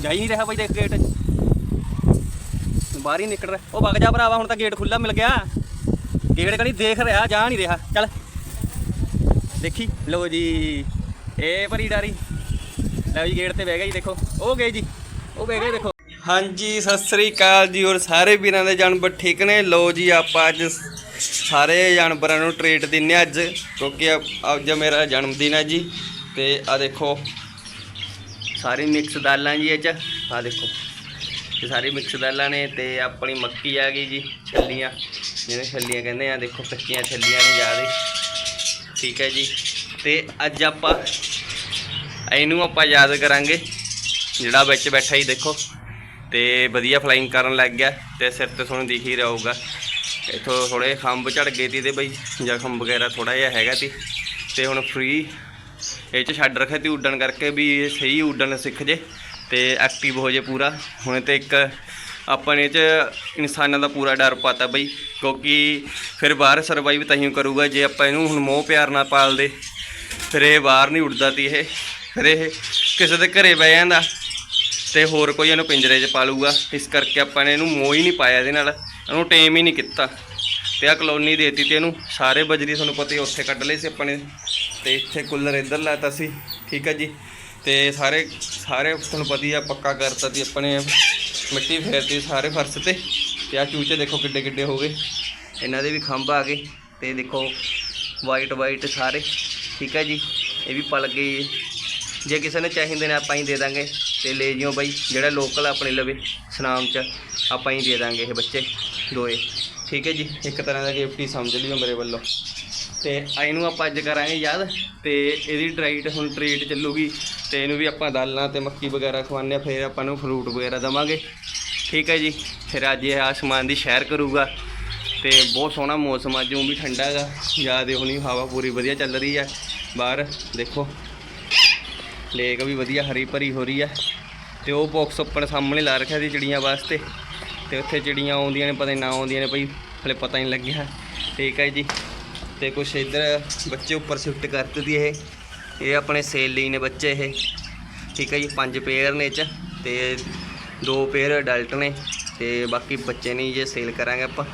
ਜਾ ਹੀ ਨਹੀਂ ਰਿਹਾ ਬਾਈ ਦੇਖ ਗੇਟ। ਬਾਹਰ ਹੀ ਨਿਕਲ ਰਿਹਾ। ਉਹ ਵਗ ਜਾ ਭਰਾਵਾ, ਹੁਣ ਤਾਂ ਗੇਟ ਖੁੱਲਾ ਮਿਲ ਗਿਆ। ਗੇਟ ਕਣੀ ਦੇਖ ਰਿਹਾ, ਜਾ ਨਹੀਂ ਰਿਹਾ। ਚੱਲ। ਦੇਖੀ। ਲਓ ਜੀ। ਇਹ ਭਰੀ ਡਾਰੀ। ਲਓ ਜੀ, ਗੇਟ ਤੇ ਬਹਿ ਗਿਆ ਜੀ, ਦੇਖੋ। ਉਹ ਗਏ ਜੀ। ਉਹ ਬਹਿ ਗਏ, ਦੇਖੋ। ਹਾਂਜੀ, ਸਤਿ ਸ੍ਰੀ ਅਕਾਲ ਜੀ ਔਰ ਸਾਰੇ ਵੀਰਾਂ ਦੇ ਜਾਨਵਰ ਠੀਕ ਨੇ? ਲੋ ਜੀ, ਆਪਾਂ ਅੱਜ ਸਾਰੇ ਜਾਨਵਰਾਂ ਨੂੰ ਟ੍ਰੀਟ ਦਿੰਨੇ ਅੱਜ, ਕਿਉਂਕਿ ਅੱਜ ਮੇਰਾ ਜਨਮ ਦਿਨ ਹੈ ਜੀ। ਤੇ ਆ ਦੇਖੋ ਸਾਰੀ ਮਿਕਸ ਦਾਲਾਂ ਜੀ ਇਹ ਚ। ਆ ਦੇਖੋ, ਇਹ ਸਾਰੀ ਮਿਕਸ ਦਾਲਾਂ ਨੇ ਤੇ ਆਪਣੀ ਮੱਕੀ ਆ ਗਈ ਜੀ, ਛੱਲੀਆਂ। ਜਿਹਨੇ ਛੱਲੀਆਂ ਕਹਿੰਦੇ ਆ, ਦੇਖੋ ਕੱਚੀਆਂ ਛੱਲੀਆਂ ਨੇ ਜ਼ਿਆਦੇ। ਠੀਕ ਹੈ ਜੀ। ਤੇ ਅੱਜ ਆਪਾਂ, ਇਹਨੂੰ ਆਪਾਂ ਯਾਦ ਕਰਾਂਗੇ, ਜਿਹੜਾ ਵਿੱਚ ਬੈਠਾ ਹੀ ਦੇਖੋ। ਤੇ ਵਧੀਆ ਫਲਾਈਂਗ ਕਰਨ ਲੱਗ ਗਿਆ ਤੇ ਸਿਰ ਤੇ ਤੁਹਾਨੂੰ ਦਿਖ ਹੀ ਰਿਹਾ ਹੋਊਗਾ। ਇਥੋਂ ਥੋੜੇ ਖੰਭ ਝੜ ਗਏ ਤੀ ਤੇ ਬਈ ਜ਼ਖਮ ਵਗੈਰਾ ਥੋੜਾ ਜਿਹਾ ਹੈਗਾ ਤੀ ਤੇ ਹੁਣ ਫ੍ਰੀ ਇਹ ਚ ਛੱਡ ਰੱਖਿਆ ਤੀ ਉੱਡਣ ਕਰਕੇ ਵੀ ਇਹ ਸਹੀ ਉੱਡਣ ਸਿੱਖ ਜੇ ਤੇ ਐਕਟਿਵ ਹੋ ਜੇ ਪੂਰਾ। ਹੁਣ ਤੇ ਇੱਕ ਆਪਾਂ ਨੇ ਇਹ ਚ ਇਨਸਾਨਾਂ ਦਾ ਪੂਰਾ ਡਰ ਪਾਤਾ ਬਈ, ਕਿਉਂਕਿ ਫਿਰ ਬਾਹਰ ਸਰਵਾਈਵ ਤਾਂ ਹੀ ਕਰੂਗਾ ਜੇ ਆਪਾਂ ਇਹਨੂੰ ਹੁਣ ਮੋਹ ਪਿਆਰ ਨਾਲ ਪਾਲਦੇ। ਫਿਰ ਇਹ ਬਾਹਰ ਨਹੀਂ ਉੱਡਦਾ ਤੀ ਇਹ। ਫਿਰ ਇਹ ਕਿਸੇ ਦੇ ਘਰੇ ਬਹਿ ਜਾਂਦਾ ਤੇ ਹੋਰ ਕੋਈ ਇਹਨੂੰ ਪਿੰਜਰੇ 'ਚ ਪਾਲੂਗਾ। ਇਸ ਕਰਕੇ ਆਪਾਂ ਨੇ ਇਹਨੂੰ ਮੋਹ ਹੀ ਨਹੀਂ ਪਾਇਆ ਇਹਦੇ ਨਾਲ। ਇਹਨੂੰ ਟੇਮ ਹੀ ਨਹੀਂ ਕੀਤਾ। ਤੇ ਆ ਕਲੋਨੀ ਦੇਤੀ ਤੇ ਇਹਨੂੰ। ਸਾਰੇ ਬਜਰੀ ਤੁਹਾਨੂੰ ਪਤਾ ਹੀ ਉੱਥੇ ਕੱਢ ਲਏ ਸੀ ਆਪਾਂ ਨੇ। ਤੇ ਇੱਥੇ ਕੂਲਰ ਇੱਧਰ ਲਾਤਾ ਸੀ, ਠੀਕ ਹੈ ਜੀ। ਤੇ ਸਾਰੇ ਸਾਰੇ ਤੁਹਾਨੂੰ ਪਤਾ ਹੀ ਆ, ਪੱਕਾ ਕਰਤਾ ਸੀ ਆਪਣੇ ਨੇ ਮਿੱਟੀ ਫੇਰਤੀ ਸਾਰੇ ਫਰਸ਼ ਤੇ। ਤੇ ਆ ਚੂਚੇ ਦੇਖੋ ਕਿੱਡੇ ਕਿੱਡੇ ਹੋ ਗਏ। ਇਹਨਾਂ ਦੇ ਵੀ ਖੰਭ ਆ ਗਏ ਤੇ ਦੇਖੋ ਵਾਈਟ ਵਾਈਟ ਸਾਰੇ, ਠੀਕ ਹੈ ਜੀ। ਇਹ ਵੀ ਪਲ ਗਏ ਜੇ। ਕਿਸੇ ਨੇ ਚਾਹੀਦੇ ਨੇ ਆਪਾਂ ਹੀ ਦੇ ਦਾਂਗੇ। ਤੇ ਲੈ ਜਿਓ ਬਾਈ, ਜਿਹੜਾ ਲੋਕਲ ਆਪਣੇ ਲਵੇ, ਸਨਾਮ ਚ ਆਪਾਂ ਹੀ ਦੇ ਦਾਂਗੇ ਇਹ ਬੱਚੇ, ਦੋਏ। ਠੀਕ ਹੈ ਜੀ, ਇੱਕ ਤਰ੍ਹਾਂ ਦਾ ਗਿਫਟ ਹੀ ਸਮਝ ਲਿਓ ਮੇਰੇ ਵੱਲੋਂ। ਤੇ ਇਹਨੂੰ ਆਪਾਂ ਅੱਜ ਕਰਾਂਗੇ ਯਾਦ, ਤੇ ਇਹਦੀ ਡਰਾਈਟ ਹੁਣ ਟ੍ਰੀਟ ਚੱਲੂਗੀ, ਤੇ ਇਹਨੂੰ ਵੀ ਆਪਾਂ ਦਾਲਾਂ ਤੇ ਮੱਕੀ ਵਗੈਰਾ ਖਵਾਉਂਦੇ ਆ ਫਿਰ ਆਪਾਂ ਨੂੰ ਫਰੂਟ ਵਗੈਰਾ ਦਵਾਂਗੇ। ਠੀਕ ਹੈ ਜੀ, ਫਿਰ ਅੱਜ ਇਹ ਆਸਮਾਨ ਦੀ ਸ਼ਹਿਰ ਕਰੂਗਾ, ਤੇ ਬਹੁਤ ਸੋਹਣਾ ਮੌਸਮ ਅੱਜ ਉਹ ਵੀ ਠੰਡਾ ਹੈਗਾ ਜ਼ਿਆਦਾ ਹੁਣੀ ਹਵਾ ਪੂਰੀ ਵਧੀਆ ਚੱਲ ਰਹੀ ਹੈ, ਬਾਹਰ ਦੇਖੋ। ਲੇਕ ਵੀ ਵਧੀਆ, ਹਰੀ ਭਰੀ ਹੋ ਰਹੀ ਹੈ, ਤੇ ਉਹ ਬਾਕਸ ਉੱਪਰ ਸਾਹਮਣੇ ਲਾ ਰੱਖਿਆ ਸੀ ਚਿੜੀਆਂ ਵਾਸਤੇ, ਤੇ ਉੱਥੇ ਚਿੜੀਆਂ ਆਉਂਦੀਆਂ ਨੇ, ਪਤਾ ਨਹੀਂ ਨਾ ਆਉਂਦੀਆਂ ਨੇ ਭਾਈ ਹਲੇ ਪਤਾ ਨਹੀਂ ਲੱਗਿਆ। ਠੀਕ ਹੈ ਜੀ। ਤੇ ਕੁਛ ਇੱਧਰ ਬੱਚੇ ਉੱਪਰ ਸ਼ਿਫਟ ਕਰ ਦਿੱਤੀ ਇਹ। ਇਹ ਆਪਣੇ ਸੇਲ ਲਈ ਨੇ ਬੱਚੇ ਇਹ। ਠੀਕ ਹੈ ਜੀ, ਪੰਜ ਪੇਅਰ ਨੇ ਇਹ ਚ। ਤੇ ਦੋ ਪੇਅਰ ਅਡਲਟ ਨੇ। ਤੇ ਬਾਕੀ ਬੱਚੇ ਨਹੀਂ ਜੇ ਸੇਲ ਕਰਾਂਗੇ ਆਪਾਂ।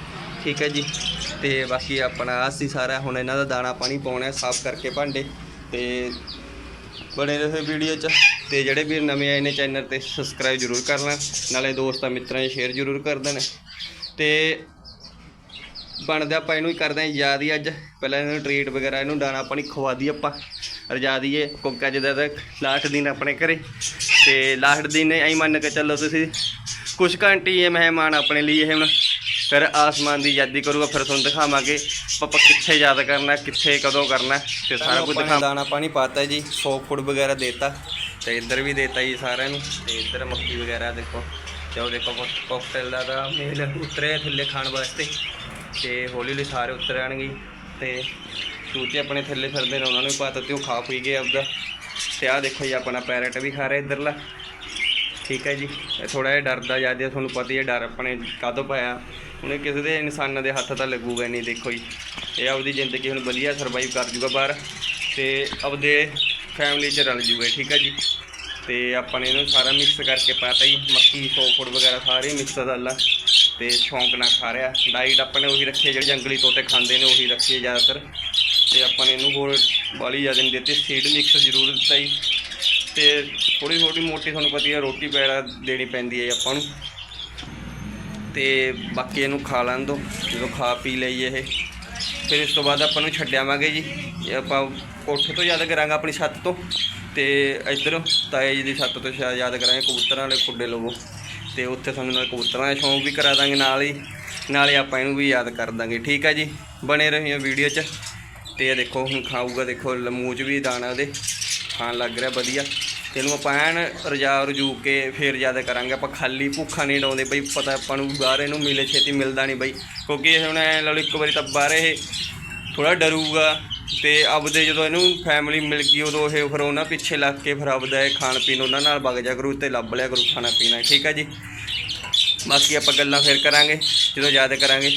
ਠੀਕ ਹੈ ਜੀ। ਤੇ ਬਾਕੀ ਆਪਣਾ ਆਹ ਸੀ ਸਾਰਾ, ਹੁਣ ਇਹਨਾਂ ਦਾ ਦਾਣਾ ਪਾਣੀ ਪਾਉਣਾ ਸਾਫ਼ ਕਰਕੇ ਭਾਂਡੇ। ਤੇ ਬਣੇ ਰਹੋ ਵੀਡੀਓ 'ਚ। ਤੇ ਜਿਹੜੇ ਵੀ ਨਵੇਂ ਆਏ ਨੇ ਚੈਨਲ ਤੇ ਸਬਸਕ੍ਰਾਈਬ ਜ਼ਰੂਰ ਕਰ ਲੈਣ ਨਾਲੇ ਦੋਸਤਾਂ ਮਿੱਤਰਾਂ 'ਚ ਸ਼ੇਅਰ ਜ਼ਰੂਰ ਕਰ ਦੇਣਾ। ਤੇ ਬਣਦਾ ਆਪਾਂ ਇਹਨੂੰ ਹੀ ਕਰਦੇ ਹਾਂ ਯਾਦ ਹੀ ਅੱਜ। ਪਹਿਲਾਂ ਇਹਨੂੰ ਟ੍ਰੀਟ ਵਗੈਰਾ ਇਹਨੂੰ ਦਾਣਾ ਪਾਣੀ ਖਵਾ ਦਈਏ ਆਪਾਂ ਰਜਾ ਦਈਏ। ਕਿਉਂਕਿ ਅੱਜ ਦਾ ਲਾਸਟ ਦਿਨ ਆਪਣੇ ਘਰੇ। ਤੇ ਲਾਸਟ ਦਿਨ ਐਂ ਮੰਨ ਕੇ ਚੱਲੋ ਤੁਸੀਂ ਕੁਛ ਘੰਟੇ ਇਹ ਮਹਿਮਾਨ ਆਪਣੇ ਲਈ ਇਹ ਹੁਣ ਫਿਰ ਆਸਮਾਨ ਦੀ ਯਾਦੀ ਕਰੂਗਾ ਫਿਰ ਤੁਹਾਨੂੰ ਦਿਖਾਵਾਂਗੇ ਆਪਾਂ ਕਿੱਥੇ ਯਾਦ ਕਰਨਾ ਕਿੱਥੇ ਕਦੋਂ ਕਰਨਾ ਤੇ ਸਾਰਾ ਕੁਝ ਦਿਖਾ ਦਾਣਾ ਪਾਣੀ ਪਾਤਾ ਜੀ ਫੋਕ ਫੂਡ ਵਗੈਰਾ ਦੇਤਾ ਤੇ ਇੱਧਰ ਵੀ ਦੇਤਾ ਜੀ ਸਾਰਿਆਂ ਨੂੰ। ਤੇ ਇੱਧਰ ਮੱਕੀ ਵਗੈਰਾ ਦੇਖੋ ਤੇ ਉਹ ਦੇਖੋ ਕੋਕਟੇਲ ਦਾ ਮੇਲ ਉਤਰੇ ਥੱਲੇ ਖਾਣ ਵਾਸਤੇ। ਤੇ ਹੌਲੀ ਹੌਲੀ ਸਾਰੇ ਉਤਰ ਆਣਗੇ ਤੇ ਚੂਚੇ ਆਪਣੇ ਥੱਲੇ ਫਿਰਦੇ ਨੇ, ਉਹਨਾਂ ਨੂੰ ਵੀ ਪਤਾ ਤੇ ਉਹ ਖਾ ਪੀ ਗਏ ਆਪਦਾ। ਤੇ ਆਹ ਦੇਖੋ ਜੀ, ਆਪਣਾ ਪੈਰਟ ਵੀ ਖਾ ਰਿਹਾ ਇੱਧਰਲਾ। ਠੀਕ ਹੈ ਜੀ ਥੋੜਾ ਜਿਹਾ ਡਰਦਾ ਜ਼ਿਆਦਾ, ਤੁਹਾਨੂੰ ਪਤਾ ਹੀ ਹੈ, ਡਰ ਆਪਣੇ ਕਾਹਤੋਂ ਪਾਇਆ। ਉਹਨੇ ਕਿਸੇ ਦੇ ਇਨਸਾਨਾਂ ਦੇ ਹੱਥ ਤਾਂ ਲੱਗੂਗਾ ਨਹੀਂ, ਦੇਖੋ ਜੀ। ਇਹ ਆਪਦੀ ਜ਼ਿੰਦਗੀ ਹੁਣ ਵਧੀਆ ਸਰਵਾਈਵ ਕਰ ਜੂਗਾ ਬਾਹਰ, ਤੇ ਆਪਦੇ ਫੈਮਿਲੀ 'ਚ ਰਲ ਜੂਗਾ, ਠੀਕ ਹੈ ਜੀ। ਤੇ ਆਪਾਂ ਨੇ ਇਹਨੂੰ ਸਾਰਾ ਮਿਕਸ ਕਰਕੇ ਪਾਤਾ ਜੀ, ਮੱਕੀ ਸੋਫੜ ਵਗੈਰਾ ਸਾਰੇ ਮਿਕਸ ਦਾ ਦਾਲਾਂ ਤੇ ਸ਼ੌਂਕ ਨਾਲ ਖਾ ਰਿਹਾ। ਡਾਈਟ ਆਪਾਂ ਨੇ ਉਹੀ ਰੱਖੀ ਹੈ ਜਿਹੜੀ ਜੰਗਲੀ ਤੋਤੇ ਖਾਂਦੇ ਨੇ, ਉਹੀ ਰੱਖੀ ਹੈ ਜ਼ਿਆਦਾਤਰ। ਤੇ ਆਪਾਂ ਨੇ ਇਹਨੂੰ ਹੋਰ ਬਾਲੀ ਜ਼ਿਆਦਾ ਨਹੀਂ ਦਿੱਤੀ ਸੀਡ ਮਿਕਸ ਜ਼ਰੂਰ ਦਿੱਤਾ ਜੀ। ਤੇ ਥੋੜੀ ਥੋੜੀ ਮੋਟੀ ਤੁਹਾਨੂੰ ਪਤਾ ਹੀ ਹੈ ਰੋਟੀ ਵਗੈਰਾ ਦੇਣੀ ਪੈਂਦੀ ਹੈ ਆਪਾਂ ਨੂੰ। ਤੇ ਬਾਕੀ ਇਹਨੂੰ ਖਾ ਲੈਣ ਦੋ, ਜਦੋਂ ਖਾ ਪੀ ਲਈ ਇਹ। ਫਿਰ ਇਸ ਤੋਂ ਬਾਅਦ ਆਪਾਂ ਨੂੰ ਛੱਡਿਆਵਾਂਗੇ ਜੀ। ਆਪਾਂ ਕੋਠੇ ਤੋਂ ਯਾਦ ਕਰਾਂਗੇ ਆਪਣੀ ਛੱਤ ਤੋਂ। ਤੇ ਇੱਧਰ ਤਾਏ ਜੀ ਦੀ ਛੱਤ ਤੋਂ ਸ਼ਾਇਦ ਯਾਦ ਕਰਾਂਗੇ, ਕਬੂਤਰਾਂ ਵਾਲੇ ਖੁੱਡੇ ਲਵੋ। ਤੇ ਉੱਥੇ ਤੁਹਾਨੂੰ ਨਾਲ ਕਬੂਤਰਾਂ ਦਾ ਸ਼ੌਂਕ ਵੀ ਕਰਾ ਦਾਂਗੇ ਨਾਲ ਹੀ। ਨਾਲੇ ਆਪਾਂ ਇਹਨੂੰ ਵੀ ਯਾਦ ਕਰ ਦਾਂਗੇ, ਠੀਕ ਆ ਜੀ? ਬਣੇ ਰਹਿਓ ਵੀਡੀਓ 'ਚ। ਤੇ ਇਹ ਦੇਖੋ, ਹੁਣ ਖਾਊਗਾ, ਦੇਖੋ ਮੂੰਹ 'ਚ ਵੀ ਦਾਣਾ ਉਹਦੇ। ਖਾਣ ਲੱਗ ਰਿਹਾ ਵਧੀਆ। ਤੇ ਇਹਨੂੰ ਆਪਾਂ ਐਨ ਰਜਾ ਰਜੂ ਕੇ ਫੇਰ ਜ਼ਿਆਦਾ ਕਰਾਂਗੇ। ਆਪਾਂ ਖਾਲੀ ਭੁੱਖਾ ਨਹੀਂ ਡਾਉਂਦੇ ਬਈ, ਪਤਾ ਆਪਾਂ ਨੂੰ ਬਾਹਰ ਇਹਨੂੰ ਮਿਲੇ, ਛੇਤੀ ਮਿਲਦਾ ਨਹੀਂ ਬਈ। ਕਿਉਂਕਿ ਇਹ ਹੁਣ ਐ ਲਾ ਲਓ, ਇੱਕ ਵਾਰੀ ਤਾਂ ਬਾਹਰ ਇਹ ਥੋੜਾ ਡਰੂਗਾ। ਤੇ ਆਪਦੇ ਜਦੋਂ ਇਹਨੂੰ ਫੈਮਿਲੀ ਮਿਲ ਗਈ ਉਦੋਂ ਇਹ ਫਿਰ ਉਹਨਾਂ ਪਿੱਛੇ ਲੱਗ ਕੇ ਫਿਰ ਆਪਦਾ ਇਹ ਖਾਣ ਪੀਣ ਉਹਨਾਂ ਨਾਲ ਵਗ ਜਾ ਕਰੂ ਤੇ ਲੱਭ ਲਿਆ ਕਰੂ ਖਾਣਾ ਪੀਣਾ ਠੀਕ ਆ ਜੀ? ਬਾਕੀ ਆਪਾਂ ਗੱਲਾਂ ਫਿਰ ਕਰਾਂਗੇ ਜਦੋਂ ਯਾਦ ਕਰਾਂਗੇ।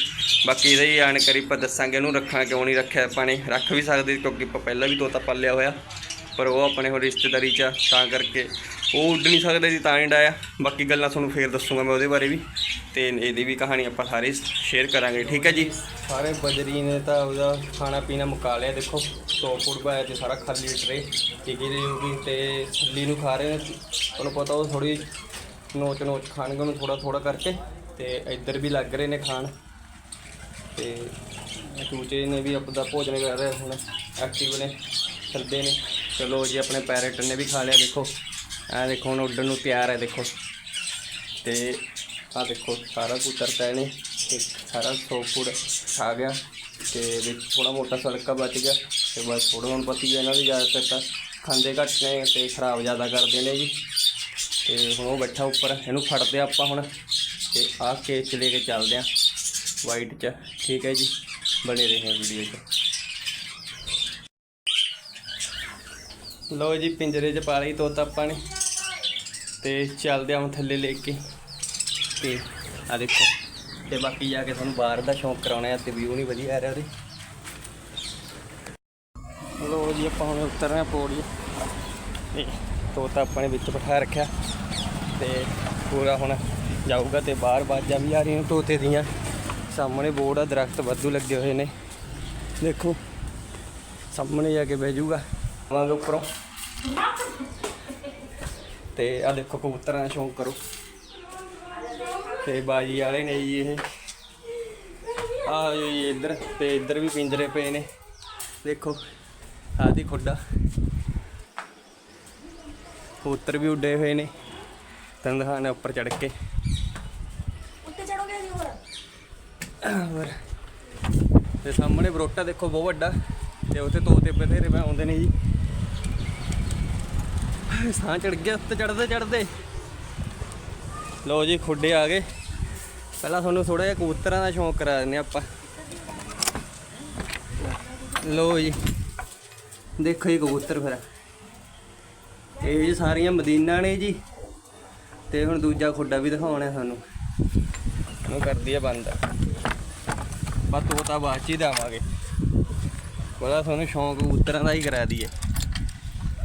ਬਾਕੀ ਇਹਦਾ ਹੀ ਜਾਣਕਾਰੀ ਆਪਾਂ ਦੱਸਾਂਗੇ ਇਹਨੂੰ ਰੱਖਣਾ ਕਿਉਂ ਨਹੀਂ ਰੱਖਿਆ ਆਪਾਂ ਨੇ? ਰੱਖ ਵੀ ਸਕਦੇ ਕਿਉਂਕਿ ਆਪਾਂ ਪਹਿਲਾਂ ਵੀ ਤੋਤਾ ਪਾਲਿਆ ਹੋਇਆ ਪਰ ਉਹ ਆਪਣੇ ਹੁਣ ਰਿਸ਼ਤੇਦਾਰੀ ਚ ਆ, ਤਾਂ ਕਰਕੇ ਉਹ ਉੱਡ ਨਹੀਂ ਸਕਦਾ ਜੀ, ਤਾਂ ਹੀ ਡਾਇਆ। ਬਾਕੀ ਗੱਲਾਂ ਤੁਹਾਨੂੰ ਫੇਰ ਦੱਸੂਗਾ ਮੈਂ ਉਹਦੇ ਬਾਰੇ ਵੀ। ਤੇ ਇਹਦੀ ਵੀ ਕਹਾਣੀ ਆਪਾਂ ਸਾਰੇ ਸ਼ੇਅਰ ਕਰਾਂਗੇ, ਠੀਕ ਹੈ ਜੀ? ਸਾਰੇ ਬਜਰੀ ਨੇ ਤਾਂ ਉਹਦਾ ਖਾਣਾ ਪੀਣਾ ਮੁਕਾ ਲਿਆ, ਦੇਖੋ। 100 ਫੁੱਟ ਬਾਇਆ ਤੇ ਸਾਰਾ ਖਾਲੀ ਟਰੇ ਟਿਕੀ ਦੀ ਹੋਗੀ ਤੇ ਛੱਲੀ ਨੂੰ ਖਾ ਰਹੇ ਨੇ। ਤੁਹਾਨੂੰ ਪਤਾ ਉਹ ਥੋੜੀ ਨੋਚ ਨੋਚ ਖਾਣਗੇ ਉਹਨੂੰ ਥੋੜਾ ਥੋੜਾ ਕਰਕੇ। ਤੇ ਇੱਧਰ ਵੀ ਲੱਗ ਰਹੇ ਨੇ ਖਾਣ। ਤੇ ਚੂਚੇ ਨੇ ਵੀ ਆਪਦਾ ਭੋਜਨ ਕਰ ਰਹੇ ਹੁਣ ਐਕਟਿਵ ਨੇ, ਚੱਲਦੇ ਨੇ। ਚਲੋ ਜੀ, ਆਪਣੇ ਪੈਰਟ ਨੇ ਵੀ ਖਾ ਲਿਆ, ਦੇਖੋ। ਆ ਦੇਖੋ ਹੁਣ ਉੱਡਣ ਨੂੰ ਤਿਆਰ ਹੈ ਦੇਖੋ। ਤੇ ਆ ਦੇਖੋ ਸਾਰਾ ਕੁਤਰ ਤਰਤਾ ਨੇ ਤੇ ਸਾਰਾ ਸੌ ਫੁੱਟ ਖਾ ਗਿਆ ਤੇ ਵਿੱਚ ਥੋੜਾ ਮੋਟਾ ਸੜਕਾ ਬਚ ਗਿਆ ਤੇ ਬਸ ਥੋੜਾ ਹੁਣ ਪਤੀ ਇਹਨਾਂ ਦੀ ਜ਼ਿਆਦਾਤਰ ਤਾਂ ਖਾਂਦੇ ਘੱਟ ਨੇ ਤੇ ਖਰਾਬ ਜ਼ਿਆਦਾ ਕਰਦੇ ਨੇ ਜੀ। ਤੇ ਹੁਣ ਉਹ ਬੈਠਾ ਉੱਪਰ, ਇਹਨੂੰ ਫੜਦੇ ਆ ਆਪਾਂ ਹੁਣ ਤੇ ਆਹ ਕੇਸ ਚ ਲੈ ਕੇ ਚੱਲਦੇ ਆ ਵਾਈਟ ਚ, ਠੀਕ ਹੈ ਜੀ। ਬਣੇ ਰਹੇ ਵੀਡੀਓ ਚ। ਲੋ ਜੀ, ਪਿੰਜਰੇ 'ਚ ਪਾ ਲਈ ਤੋਤਾ ਆਪਾਂ ਨੇ। ਤੇ ਚੱਲਦੇ ਹਾਂ ਥੱਲੇ ਲੈ ਕੇ। ਤੇ ਆ ਦੇਖੋ, ਤੇ ਬਾਕੀ ਜਾ ਕੇ ਤੁਹਾਨੂੰ ਬਾਹਰ ਦਾ ਸ਼ੌਂਕ ਕਰਾਉਣਾ ਹੈ, ਤੇ ਵਿਊ ਨਹੀਂ ਵਧੀਆ ਆ ਰਿਹਾ ਉਹਦੇ। ਲੋ ਜੀ, ਆਪਾਂ ਹੁਣ ਉਤਰ ਰਹੇ ਹਾਂ ਪੌੜੀ ਤੇ ਤੋਤਾ ਆਪਾਂ ਨੇ ਵਿੱਚ ਬਿਠਾ ਰੱਖਿਆ। ਤੇ ਪੂਰਾ ਹੁਣ ਜਾਊਗਾ ਤੇ ਬਾਹਰ ਬਾਜਾਂ ਵੀ ਆ ਰਹੀਆਂ ਤੋਤੇ ਦੀਆਂ। ਸਾਹਮਣੇ ਬੋਰਡ ਆ, ਦਰਖਤ ਵਾਧੂ ਲੱਗੇ ਹੋਏ ਨੇ। ਦੇਖੋ, ਸਾਹਮਣੇ ਜਾ ਕੇ ਬਹਿ ਜਾਊਗਾ। ਆਵਾਂਗੇ ਉੱਪਰੋਂ। ਤੇ ਆ ਦੇਖੋ ਕਬੂਤਰਾਂ ਦਾ ਸ਼ੌਂਕ ਕਰੋ। ਤੇ ਬਾਜੀ ਵਾਲੇ ਨੇ ਜੀ ਇਹ। ਆ ਜੀ ਇੱਧਰ ਤੇ ਇੱਧਰ ਵੀ ਪਿੰਜਰੇ ਪਏ ਨੇ। ਦੇਖੋ ਆਦੀ ਖੁੱਡਾ। ਕਬੂਤਰ ਵੀ ਉੱਡੇ ਹੋਏ ਨੇ। ਤੰਨ ਦਿਖਾਣਾ ਉੱਪਰ ਚੜ ਕੇ। ਉੱਤੇ ਚੜੋਗੇ ਅਸੀਂ ਹੋਰ? ਤੇ ਸਾਹਮਣੇ ਬਰੋਟਾ ਦੇਖੋ ਬਹੁਤ ਵੱਡਾ। ਤੇ ਉੱਥੇ ਤੋਤੇ ਬਥੇਰੇ ਆਉਂਦੇ ਨੇ ਜੀ। ਸਾਹ ਚੜ ਗਿਆ, ਉੱਤੇ ਚੜਦੇ ਚੜਦੇ ਲੋ ਜੀ, ਖੁੱਡੇ ਆ ਗਏ। ਪਹਿਲਾਂ ਤੁਹਾਨੂੰ ਥੋੜਾ ਜਿਹਾ ਕਬੂਤਰਾਂ ਦਾ ਸ਼ੌਂਕ ਕਰਾ ਦਿੰਦੇ ਹਾਂ ਆਪਾਂ। ਲੋ ਜੀ, ਦੇਖੋ ਜੀ ਕਬੂਤਰ ਫਿਰ। ਇਹ ਜੀ ਸਾਰੀਆਂ ਮਦੀਨਾ ਨੇ ਜੀ। ਤੇ ਹੁਣ ਦੂਜਾ ਖੁੱਡਾ ਵੀ ਦਿਖਾਉਣਾ ਤੁਹਾਨੂੰ ਉਹਨੂੰ ਕਰਦੀ ਆ ਬੰਦ। ਬਸ ਤੋਤਾ ਬਾਅਦ ਚ ਹੀ ਦੇਵਾਂਗੇ ਉਹਦਾ ਤੁਹਾਨੂੰ ਸ਼ੌਂਕ ਕਬੂਤਰਾਂ ਦਾ ਹੀ ਕਰਾ ਦਈਏ।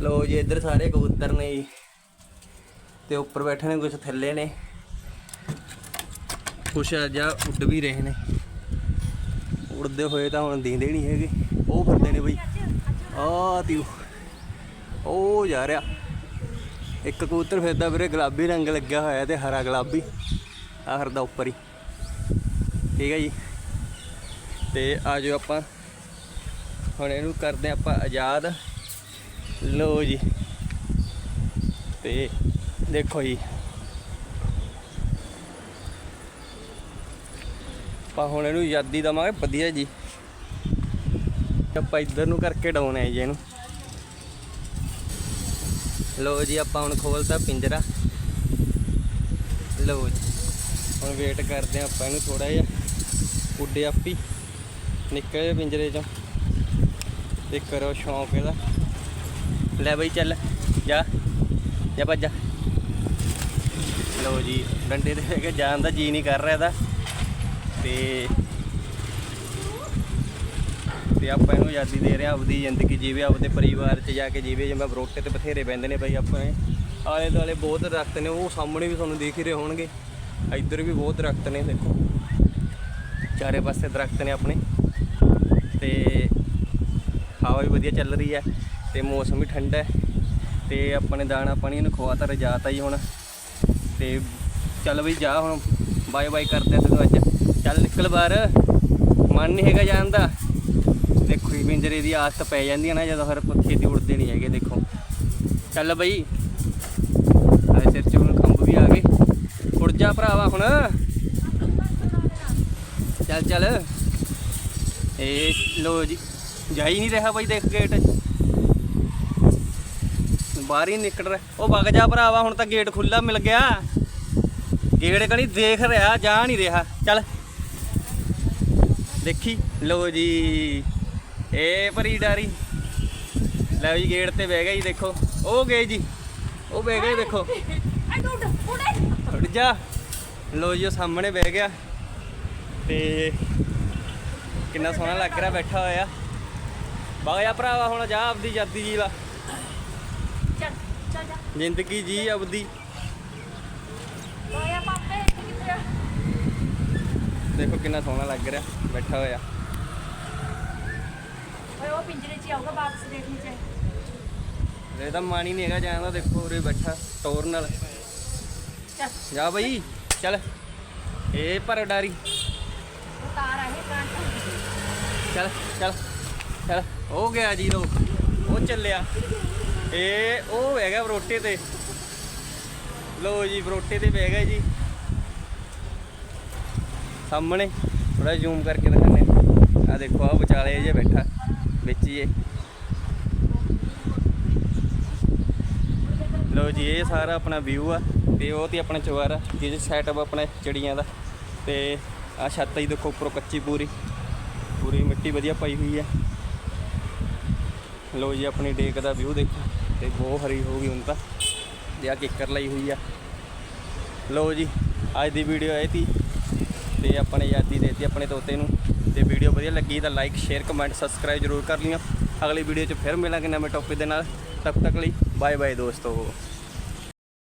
ਲੋ ਜੀ, ਇੱਧਰ ਸਾਰੇ ਕਬੂਤਰ ਨੇ ਜੀ। ਤੇ ਉੱਪਰ ਬੈਠੇ ਨੇ ਕੁਝ ਥੱਲੇ ਨੇ। ਕੁਛ ਜਾਂ ਉੱਡ ਵੀ ਰਹੇ ਨੇ। ਉੱਡਦੇ ਹੋਏ ਤਾਂ ਹੁਣ ਦਿੰਦੇ ਨਹੀਂ ਹੈਗੇ। ਉਹ ਫਿਰਦੇ ਨੇ ਬਈ। ਆ ਤੀ ਉਹ ਜਾ ਰਿਹਾ। ਇੱਕ ਕਬੂਤਰ ਫਿਰਦਾ ਵੀਰੇ, ਗੁਲਾਬੀ ਰੰਗ ਲੱਗਿਆ ਹੋਇਆ ਤੇ ਹਰਾ ਗੁਲਾਬੀ। ਆ ਫਿਰਦਾ ਉੱਪਰ ਹੀ। ਠੀਕ ਹੈ ਜੀ। ਤੇ ਆ ਜਾਓ ਆਪਾਂ। ਹੁਣ ਇਹਨੂੰ ਕਰਦੇ ਆਪਾਂ ਆਜ਼ਾਦ। ਲੋ ਜੀ। ਤੇ ਦੇਖੋ ਜੀ। ਆਪਾਂ ਹੁਣ ਇਹਨੂੰ ਯਾਦੀ ਦਵਾਂਗੇ, ਵਧੀਆ ਜੀ। ਆਪਾਂ ਇੱਧਰ ਨੂੰ ਕਰਕੇ ਡਾਉਣ ਹੈ ਜੀ ਇਹਨੂੰ। ਲੋ ਜੀ, ਆਪਾਂ ਹੁਣ ਖੋਲਤਾ ਪਿੰਜਰਾ। ਲੋ ਜੀ। ਹੁਣ ਵੇਟ ਕਰਦੇ ਹਾਂ ਆਪਾਂ ਇਹਨੂੰ ਥੋੜਾ ਜਿਹਾ। ਉੱਡੇ ਆਪੀ। ਨਿਕਲ ਜੇ ਪਿੰਜਰੇ ਚੋਂ। ਤੇ ਕਰੋ ਸ਼ੌਂਕ ਇਹਦਾ। ਲੈ ਬਈ ਚੱਲ, ਜਾ ਜਾ ਭੱਜ ਜਾ। ਲਓ ਜੀ, ਡੰਡੇ ਦੇ ਕੇ ਜਾਣ ਦਾ ਜੀ ਨਹੀਂ ਕਰ ਰਿਹਾ ਇਹਦਾ। ਤੇ ਤੇ ਆਪਾਂ ਇਹਨੂੰ ਆਜ਼ਾਦੀ ਦੇ ਰਹੇ ਹਾਂ, ਆਪਦੀ ਜ਼ਿੰਦਗੀ ਜੀਵੇ, ਆਪਦੇ ਪਰਿਵਾਰ 'ਚ ਜਾ ਕੇ ਜੀਵੇ, ਜਿਵੇਂ ਬਰੋਟੇ ਤੇ ਬਥੇਰੇ ਬੈੰਦੇ ਨੇ ਬਈ ਆਪਾਂ ਆਲੇ ਦੁਆਲੇ ਬਹੁਤ ਦਰਖਤ ਨੇ, ਉਹ ਸਾਹਮਣੇ ਵੀ ਤੁਹਾਨੂੰ ਦੇਖ ਹੀ ਰਹੇ ਹੋਣਗੇ। ਇੱਧਰ ਵੀ ਬਹੁਤ ਦਰਖਤ ਨੇ, ਦੇਖੋ। ਚਾਰੇ ਪਾਸੇ ਦਰਖਤ ਨੇ ਆਪਣੇ। ਤੇ ਹਵਾ ਵੀ ਵਧੀਆ ਚੱਲ ਰਹੀ ਹੈ। ਤੇ ਮੌਸਮ ਵੀ ਠੰਡਾ ਹੈ ਤੇ ਆਪਾਂ ਨੇ ਦਾਣਾ ਪਾਣੀ ਇਹਨੂੰ ਖਵਾਤਾ ਰਜਾਤਾ ਜੀ ਹੁਣ। ਤੇ ਚੱਲ ਬਈ ਜਾ ਹੁਣ, ਬਾਏ ਬਾਏ ਕਰਦੇ ਆ ਤੈਨੂੰ ਅੱਜ। ਚੱਲ ਨਿਕਲ ਬਾਹਰ, ਮਨ ਨਹੀਂ ਹੈਗਾ ਜਾਣ ਦਾ। ਦੇਖੋ ਜੀ, ਪਿੰਜਰੇ ਦੀ ਆਦਤ ਪੈ ਜਾਂਦੀ ਹੈ ਨਾ, ਜਦੋਂ ਹਰ ਪੱਖੇ ਤੇ ਉੜਦੇ ਨਹੀਂ ਹੈਗੇ, ਦੇਖੋ। ਚੱਲ ਬਈ ਆ ਸਿਰ 'ਚ ਹੁਣ ਖੰਭ ਵੀ ਆ ਗਏ। ਉੜ ਜਾ ਭਰਾਵਾ ਹੁਣ। ਚੱਲ ਚੱਲ। ਇਹ ਲੋ ਜੀ ਜਾ ਹੀ ਨਹੀਂ ਰਿਹਾ ਬਾਈ ਦੇਖ ਗੇਟ। ਬਾਹਰ ਹੀ ਨਿਕਲ ਰਿਹਾ। ਉਹ ਵਗ ਜਾ ਭਰਾਵਾ, ਹੁਣ ਤਾਂ ਗੇਟ ਖੁੱਲਾ ਮਿਲ ਗਿਆ। ਗੇਟ ਕਣੀ ਦੇਖ ਰਿਹਾ, ਜਾ ਨਹੀਂ ਰਿਹਾ। ਚੱਲ। ਦੇਖੀ। ਲੋ ਜੀ। ਏ ਭਰੀ ਡਾਰੀ। ਲੈ ਜੀ ਗੇਟ ਤੇ ਬਹਿ ਗਿਆ ਜੀ, ਦੇਖੋ। ਉਹ ਗਏ ਜੀ। ਉਹ ਬਹਿ ਗਏ, ਦੇਖੋ। ਆਈ ਉੱਡ ਜਾ। ਲੋ ਜੀ, ਉਹ ਸਾਹਮਣੇ ਬਹਿ ਗਿਆ। ਤੇ ਕਿੰਨਾ ਸੋਹਣਾ ਲੱਗ ਰਿਹਾ, ਬੈਠਾ ਹੋਇਆ। ਬਾਗ ਜਾ ਭਰਾਵਾ, ਹੁਣ ਜਾ ਆਪਦੀ ਜਾਦੀ ਜੀ ਲਾ ਚੱਲ ਚੱਲ ਜਾ ਜ਼ਿੰਦਗੀ ਜੀ ਆਪਦੀ। ਓਏ ਪਾਪੇ ਕਿੱਥੇ ਆ? ਦੇਖੋ ਕਿੰਨਾ ਸੋਹਣਾ ਲੱਗ ਰਿਹਾ ਬੈਠਾ ਹੋਇਆ। ਓਏ ਉਹ ਪਿੰਜਰੇ 'ਚ ਹੀ ਆਊਗਾ ਵਾਪਸ ਦੇਖਣੀ ਚਾਹੀਦੀ ਇਹ ਤਾਂ ਹੀ ਨਹੀਂ ਹੈਗਾ ਜਾਣ ਦਾ ਦੇਖੋ ਉਰੇ ਬੈਠਾ ਟੋਰ ਨਾਲ ਚੱਲ। ਜਾ ਬਈ ਚੱਲ। ਇਹ ਪਰ ਡਾਰੀ। ਉਤਾਰ ਆ ਇਹ ਕਾਂਟ ਚੱਲ ਚੱਲ ਚੱਲ। ਹੋ ਗਿਆ ਜੀ ਲੋ ਉਹ ਚੱਲਿਆ। ਇਹ ਉਹ ਹੈਗਾ ਬਰੋਟੇ ਤੇ। ਲੋ ਜੀ ਬਰੋਟੇ ਤੇ ਪੈ ਗਿਆ ਜੀ। ਸਾਹਮਣੇ ਥੋੜਾ ਜ਼ੂਮ ਕਰਕੇ ਦਿਖਾਣੇ ਆ ਦੇਖੋ ਆ ਵਿਚਾਲੇ ਜੇ ਬੈਠਾ, ਵਿੱਚ ਹੀ ਇਹ। ਲੋ ਜੀ, ਇਹ ਸਾਰਾ ਆਪਣਾ ਵਿਊ ਆ ਤੇ ਉਹ ਤੇ ਆਪਣਾ ਚਵਾਰਾ ਜਿਹਦੇ ਸੈਟਅਪ ਆਪਣੇ ਚਿੜੀਆਂ ਦਾ। ਤੇ ਆ ਛੱਤ ਹੀ ਦੇਖੋ, ਉੱਪਰੋਂ ਕੱਚੀ ਪੂਰੀ। ਪੂਰੀ ਮਿੱਟੀ ਵਧੀਆ ਪਾਈ ਹੋਈ ਹੈ ਲੋ ਜੀ, ਆਪਣੀ ਡੇਕ ਦਾ ਵਿਊ ਦੇਖੋ। ਤੇ ਬਹੁਤ ਹਰੀ ਹੋ ਗਈ ਹੁਣ ਤਾਂ। ਤੇ ਆ ਕਿੱਕਰ ਲਈ ਹੋਈ ਆ। ਲੋ ਜੀ, ਅੱਜ ਦੀ ਵੀਡੀਓ ਇਹ ਤੀ ਤੇ ਆਪਾਂ ਨੇ ਯਾਦੀ ਦੇਤੀ ਆਪਣੇ ਤੋਤੇ ਨੂੰ। ਤੇ ਵੀਡੀਓ ਵਧੀਆ ਲੱਗੀ ਤਾਂ ਲਾਈਕ ਸ਼ੇਅਰ ਕਮੈਂਟ ਸਬਸਕ੍ਰਾਈਬ ਜ਼ਰੂਰ ਕਰ ਲਿਓ। ਅਗਲੀ ਵੀਡੀਓ 'ਚ ਫਿਰ ਮਿਲਾਂਗੇ ਨਵੇਂ ਟੌਪਿਕ ਦੇ ਨਾਲ। ਤਬ ਤੱਕ ਲਈ ਬਾਏ ਬਾਏ ਦੋਸਤੋ।